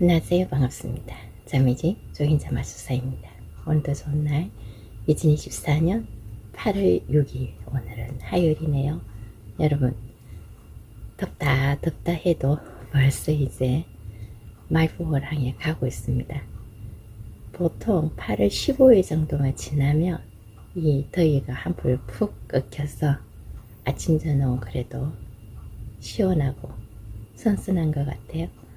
안녕하세요. 반갑습니다. 자매지 조인자 마수사입니다. 오늘도 좋은 날 2024년 8월 6일 오늘은 화요일이네요. 여러분 덥다 덥다 해도 벌써 이제 향해 가고 있습니다. 보통 8월 15일 정도만 지나면 이 더위가 한풀 푹 꺾여서 아침 저녁은 그래도 시원하고 선선한 것 같아요.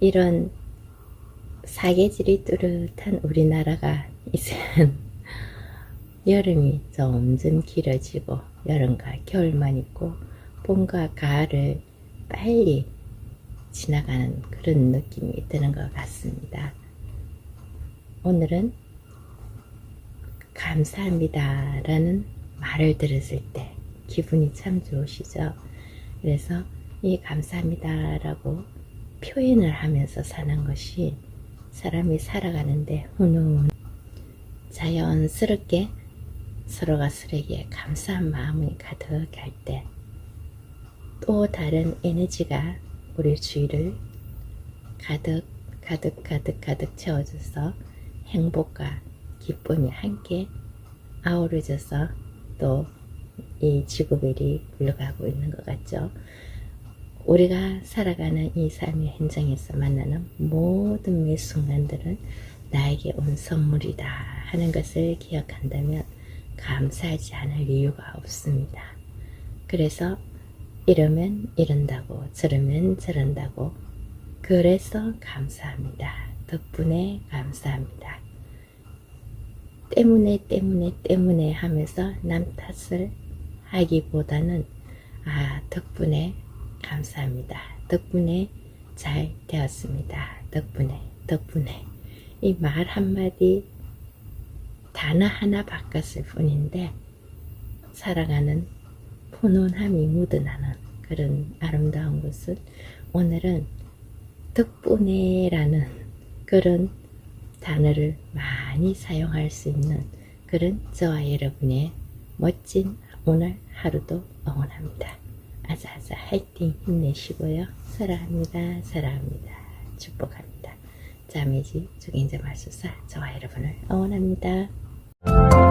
이런 사계절이 뚜렷한 우리나라가 이제는 여름이 점점 길어지고 여름과 겨울만 있고 봄과 가을을 빨리 지나가는 그런 느낌이 드는 것 같습니다. 오늘은 감사합니다 라는 말을 들었을 때 기분이 참 좋으시죠? 그래서 이 감사합니다 라고 표현을 하면서 사는 것이 사람이 살아가는데 훈훈 자연스럽게 서로가 서로에게 감사한 마음이 가득할 때 또 다른 에너지가 우리 주위를 가득 가득 가득 가득 채워줘서 행복과 기쁨이 함께 아우러져서 또 이 지구별이 굴러가고 있는 것 같죠. 우리가 살아가는 이 삶의 현장에서 만나는 모든 매 순간들은 나에게 온 선물이다 하는 것을 기억한다면 감사하지 않을 이유가 없습니다. 그래서 이러면 이런다고 저러면 저런다고 그래서 감사합니다. 덕분에 감사합니다. 때문에 때문에 때문에 하면서 남 탓을 하기보다는 아 덕분에 감사합니다. 덕분에 잘 되었습니다. 덕분에 덕분에 이 말 한마디 단어 하나 바꿨을 뿐인데 살아가는 훈훈함이 묻어나는 그런 아름다운 것을 오늘은 덕분에 라는 그런 단어를 많이 사용할 수 있는 그런 저와 여러분의 멋진 오늘 하루도 응원합니다. 아자아자 화이팅 힘내시고요. 사랑합니다. 사랑합니다. 축복합니다. 자매지 주인자 말수사 저와 여러분을 응원합니다.